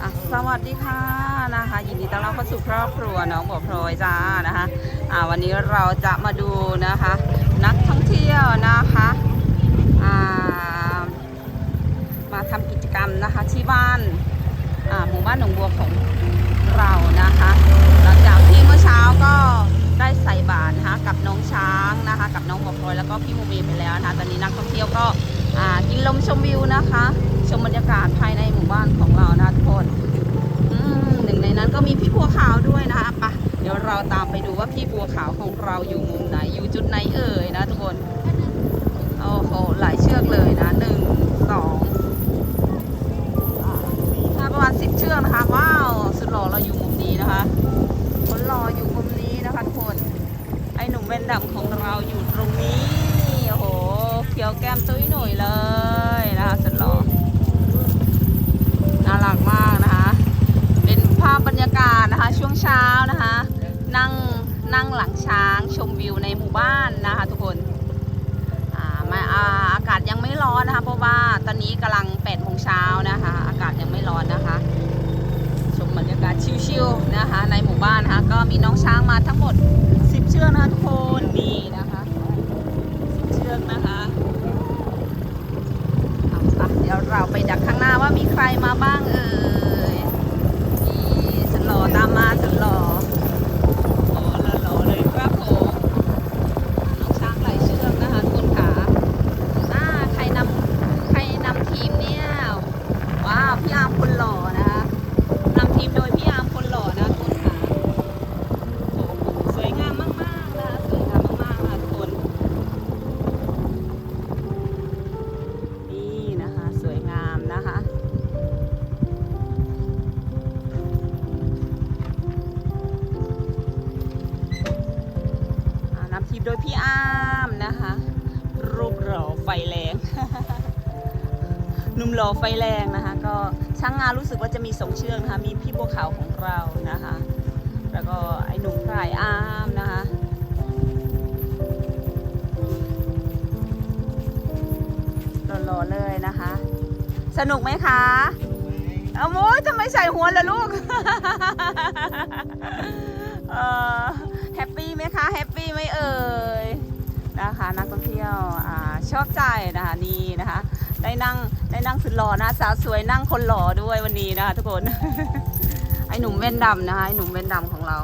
อะสวัสดีค่ะนะคะ ยินดีต้อนรับเข้าสู่ครอบครัวน้องบัวพลอยจ้านะคะอ่าวันนี้เราจะมาดูนะคะ นักท่องเที่ยวนะคะอ่ามาทำกิจกรรมนะคะที่บ้านอ่าหมู่บ้านหนองบัวของเรานะคะ หลังจากที่เมื่อเช้าก็ได้ใส่บาตรนะคะกับน้องช้างนะคะ กับน้องบัวพลอยแล้วก็พี่โมเมไปแล้วนะคะตอนนี้นักท่องเที่ยวก็อ่ากินลมชมวิวนะคะ ชมบรรยากาศภายในหมู่บ้านของเรานะทุกคนอืมหนึ่งในนั้นก็มีพี่บัวขาวด้วยนะคะปะเดี๋ยวเราตามไปดูว่าพี่บัวขาวของเราอยู่มุมไหนอยู่จุดไหนเอ่ยนะทุกคนโอ้โหหลายเชือกเลยนะหนึ่งสองประมาณสิบเชือกนะคะ วิวในหมู่บ้านนะคะ ทุกคนอ่ามาอ่าอากาศยังไม่ร้อนนะคะ เพราะว่าตอนนี้กำลัง8โมงเช้านะคะ อากาศยังไม่ร้อนนะคะ ชมบรรยากาศชิวๆนะคะ ในหมู่บ้านนะคะ ก็มีน้องช้างมาทั้งหมด 10 เชือกนะคะทุกคน พี่อามนะคะรูปหล่อไฟแรงหนุ่มหล่อไฟแรงนะคะ ก็ช่างงานรู้สึกว่าจะมีสองเชือกนะคะ มีพี่บัวขาวของเรานะคะ แล้วก็ไอ้หนุ่มพรายอามนะคะหล่อๆเลยนะคะ สนุกไหมคะเอาโมยทำไมใส่หัวล่ะลูกเออแฮปปี้ไหมคะ แฮปปี้ไหมเอ่ย นะคะ นักท่องเที่ยวอ่า ชอบใจนะคะนี่นะคะ ได้นั่งได้นั่งสุดหล่อนะสาวสวยนั่งคนหล่อด้วยวันนี้นะคะทุกคน ไอหนุ่มเว้นดำนะคะไอหนุ่มเว้นดำของเรา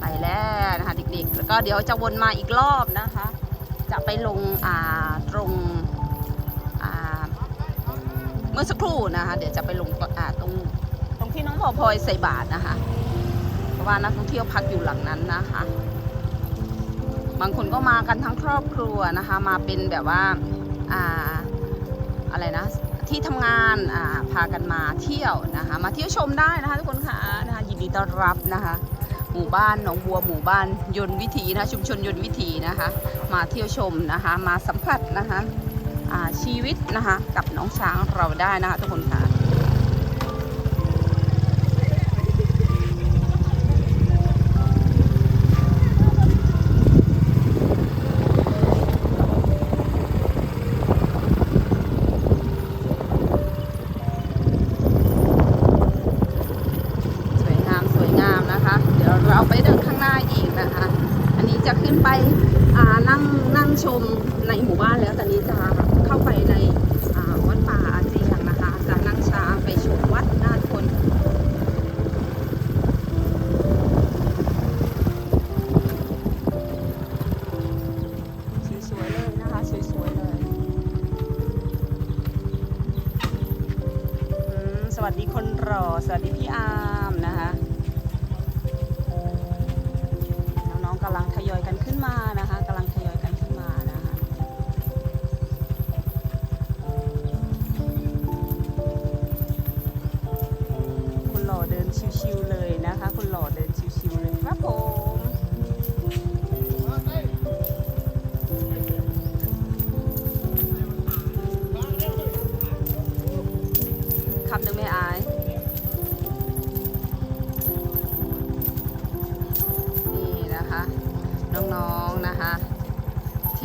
ไปแล้วนะคะเด็กๆแล้วก็เดี๋ยวจะวนมาอีกรอบนะคะ จะไปลงอ่าตรงอ่าเมื่อสักครู่นะคะ เดี๋ยวจะไปลงอ่าตรงตรงที่น้องพอพลอยใส่บาทนะคะ เพราะว่านักท่องเที่ยวพักอยู่หลังนั้นนะคะ บางคนก็มากันทั้งครอบครัวนะคะ มาเป็นแบบว่าอ่าอะไรนะ ที่ทำงานอ่าพากันมาเที่ยวนะคะ มาเที่ยวชมได้นะคะทุกคนค่ะนะคะยินดีต้อนรับนะคะ หมู่บ้านหนองบัวหมู่บ้านยนต์วิถีนะคะชุมชนยนต์วิถีนะคะ มาเที่ยวชมนะคะ มาสัมผัสนะคะชีวิตนะคะกับน้องช้างเราได้นะคะทุกคนค่ะ ไปเดินข้างหน้าอีกนะคะ อันนี้จะขึ้นไปนั่งนั่งชมในหมู่บ้านแล้วตอนนี้จะเข้าไปในวัดป่าอาเจียงนะคะ จะนั่งช้าไปชมวัดนาทุกคนสวยเลยนะคะสวยๆเลยสวัสดีคนรอ สวัสดีพี่อา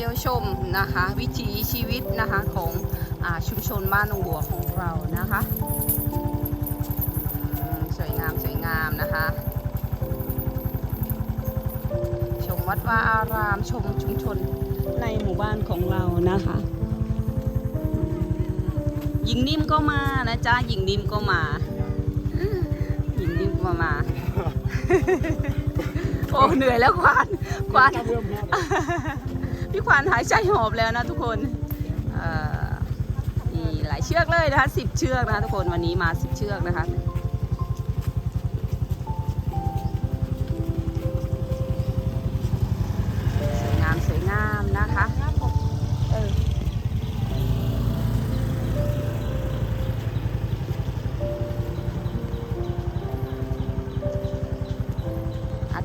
ที่ยวชมนะคะ วิถีชีวิตนะคะของอชุมชนบ้านหนองบัวของเรานะคะสวยงามสวยงามนะคะ ชมวัดวาอารามชมชุมชนในหมู่บ้านของเรานะคะหญิงนิ่มก็มานะจ๊ะหญิงนิ่มก็มาหญิงนิ่มก็มา โอ้เหนื่อยแล้วควานควาน พี่ควานหายใจหอบแล้วนะทุกคนนี่หลายเชือกเลยนะคะสิบเชือกนะคะทุกคนวันนี้มาสิบเชือกนะคะ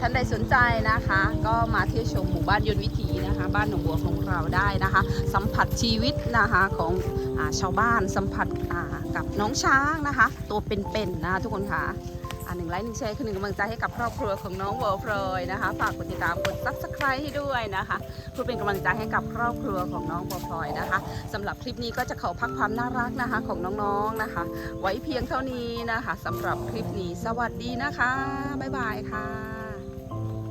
านใดสนใจนะคะ ก็มาเที่ยวชมหมู่บ้านยนต์วิถีนะคะ บ้านหนองบัวของเราได้นะคะ สัมผัสชีวิตนะคะของอชาวบ้านสัมผัสกับน้องช้างนะคะ ตัวเป็นๆนะะทุกคนค่ะอ่าหนึ่งไลค์หนึ่งแชร์คือหนึ่งกำลังใจให้กับครอบครัวของน้องวอลฟรอยนะคะ ฝากกดติดตามกดซับสไครต์ให้ด้วยนะคะเพื่อเป็นกำลังใจให้กับครอบครัวของน้องวอลฟรอยนะคะสำหรับคลิปนี้ก็จะขอพักความน่ารักนะคะของน้องๆนะคะ ไว้เพียงเท่านี้นะคะสำหรับคลิปนี้สวัสดีนะคะบ๊ายบายค่ะ